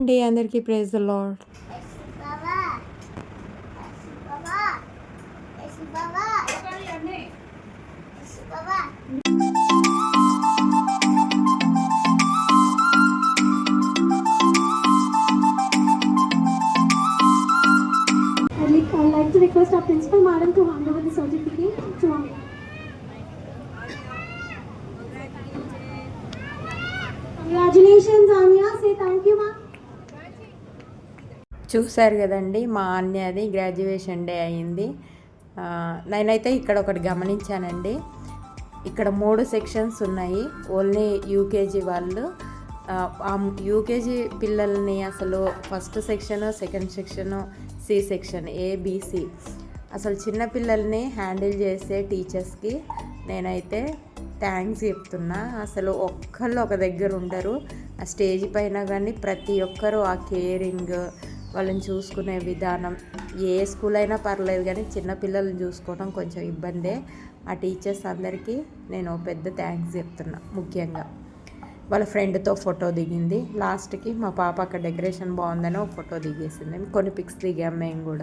అండి అందరికీ praise the lord Baba. Baba. Baba. Baba. I'd like, I'd like to request our principal madam to hand over the certificate to Anya. Congratulations, Anya. Say thank you, ma'am. చూశారు కదండి మా అన్యది graduation day అయింది. నేనైతే ఇక్కడ ఒకటి గమనించానండి. ఇక్కడ మూడు sections ఉన్నాయి ఓన్లీ యూకేజీ వాళ్ళు. ఆ, యూకేజీ పిల్లల్ని అసలు first section second section C section ABC అసలు చిన్న పిల్లల్ని హ్యాండిల్ చేసే టీచర్స్కి నేనైతే థ్యాంక్స్ చెప్తున్నా. అసలు ఒక్కళ్ళు ఒక దగ్గర ఉండరు. ఆ స్టేజ్ పైన కానీ ప్రతి ఒక్కరూ ఆ కేరింగ్ వాళ్ళని చూసుకునే విధానం. ఏ స్కూల్ అయినా పర్లేదు కానీ చిన్నపిల్లల్ని చూసుకోవడం కొంచెం ఇబ్బందే. ఆ టీచర్స్ అందరికీ నేను పెద్ద థ్యాంక్స్ చెప్తున్నా ముఖ్యంగా. వాళ్ళ ఫ్రెండ్తో ఫోటో దిగింది. లాస్ట్కి మా పాప అక్కడ డెకరేషన్ బాగుందని ఒక ఫోటో దిగేసింది. కొన్ని పిక్స్ దిగాం మేము కూడా.